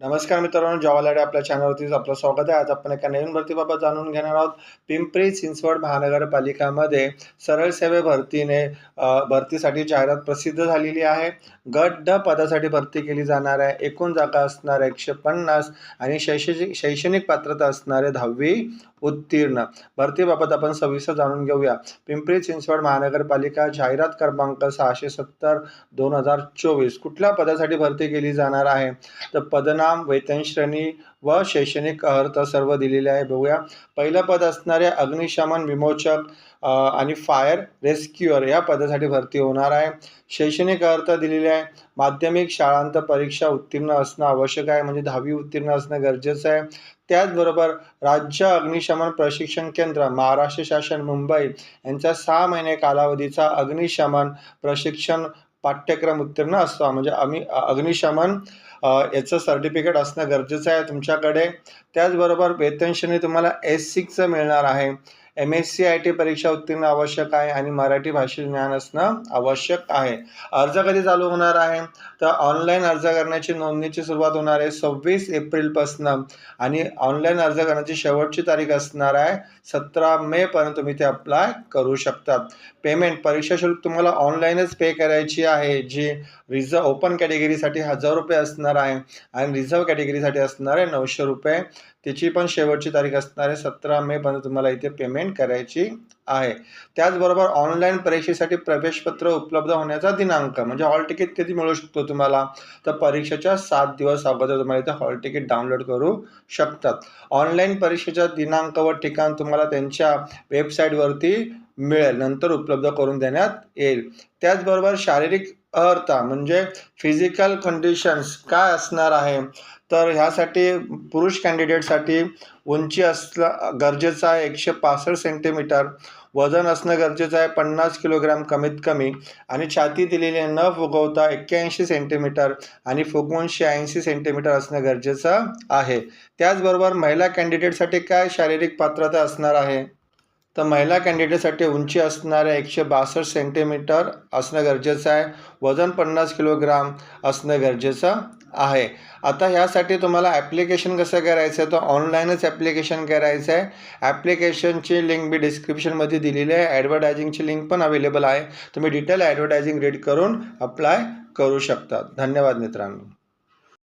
नमस्कार मित्रांनो जवालाडे आपल्या चॅनलवरती आपलं स्वागत आहे. आज आपण एका नवीन भरतीबाबत जाणून घेणार आहोत. पिंपरी चिंचवड महानगरपालिकामध्ये सरळ सेवे भरतीने भरतीसाठी जाहिरात प्रसिद्ध झालेली आहे. गट ड पदासाठी भरती केली जाणार आहे. एकूण जागा असणार एकशे पन्नास आणि शैक्षणिक शैक्षणिक पात्रता असणारे दहावी उत्तीर्ण. भरतीबाबत आपण सविस्तर जाणून घेऊया. पिंपरी चिंचवड महानगरपालिका जाहिरात क्रमांक सहाशे सत्तर दोन हजार चोवीस कुठल्या पदासाठी भरती केली जाणार आहे? तर पदना वेतन श्रेणी व शैक्षणिक अर्थ सर्व दिलेले आहे. बघूया. पहिलं पद असणारे अग्निशमन विमोचक आणि फायर रेस्क्युअर या पदासाठी भरती होणार आहे. शैक्षणिक अर्थ दिलेले आहे. माध्यमिक शाळांत परीक्षा उत्तीर्ण असणं आवश्यक आहे. म्हणजे दहावी उत्तीर्ण असणं गरजेचं आहे. त्याचबरोबर राज्य अग्निशमन प्रशिक्षण केंद्र महाराष्ट्र शासन मुंबई यांचा सहा महिने कालावधीचा अग्निशमन प्रशिक्षण पाठ्यक्रम उत्तीर्ण असतो. म्हणजे आम्ही अग्निशमन याचं सर्टिफिकेट असणं गरजेचं आहे तुमच्याकडे. त्याचबरोबर वेतन तुम्हाला एस सिक्सचं मिळणार आहे. M S C I T परीक्षा उत्तीर्ण आवश्यक आहे आणि मराठी भाषेत ज्ञान असणं आवश्यक आहे. अर्ज कधी चालू होणार आहे? तर ऑनलाईन अर्ज करण्याची नोंदणीची सुरुवात होणार आहे सव्वीस एप्रिलपासनं आणि ऑनलाईन अर्ज करण्याची शेवटची तारीख असणार आहे सतरा मेपर्यंत तुम्ही ते अप्लाय करू शकतात. पेमेंट परीक्षा शुल्क तुम्हाला ऑनलाईनच पे करायची आहे जी रिझर्व ओपन कॅटेगरीसाठी हजार रुपये असणार आहे आणि रिझर्व कॅटेगरीसाठी असणार आहे नऊशे रुपये. त्याची पण शेवटची तारीख असणार आहे सतरा मेपर्यंत तुम्हाला इथे पेमेंट करायची आहे. त्याचबरोबर ऑनलाईन परीक्षेसाठी प्रवेशपत्र उपलब्ध होण्याचा दिनांक म्हणजे हॉल तिकीट कधी मिळू शकतो तुम्हाला? तर परीक्षेच्या सात दिवस अगोदर तुम्हाला इथे हॉल तिकीट डाउनलोड करू शकतात. ऑनलाईन परीक्षेचा दिनांक व ठिकाण तुम्हाला त्यांच्या वेबसाईटवरती मिळेल नंतर उपलब्ध करून देण्यात येईल. त्याचबरोबर शारीरिक अर्हता म्हणजे फिजिकल कंडिशन्स काय असणार आहे? तर ह्यासाठी पुरुष कॅन्डिडेटसाठी उंची असला गरजेचं आहे एकशे पासष्ट सेंटीमीटर वजन असणं गरजेचं आहे पन्नास किलोग्राम कमीत कमी आणि छाती दिलेली आहे न फुगवता एक्क्याऐंशी सेंटीमीटर आणि फुगवून ऐंशी सेंटीमीटर असणं गरजेचं आहे. त्याचबरोबर महिला कॅन्डिडेटसाठी काय शारीरिक पात्रता असणार आहे? तर महिला कॅन्डिडेटसाठी उंची असणारे एकशे बासष्ट सेंटीमीटर असणं गरजेचं आहे. वजन पन्नास किलोग्राम असणं गरजेचं आहे. आता ह्यासाठी तुम्हाला ॲप्लिकेशन कसं करायचं आहे? तर ऑनलाईनच ॲप्लिकेशन करायचं आहे. ॲप्लिकेशनची लिंक मी डिस्क्रिप्शनमध्ये दिलेली आहे. ॲडव्हर्टायझिंगची लिंक पण अवेलेबल आहे. तुम्ही डिटेल ॲडव्हर्टायझिंग रीड करून अप्लाय करू शकता. धन्यवाद मित्रांनो.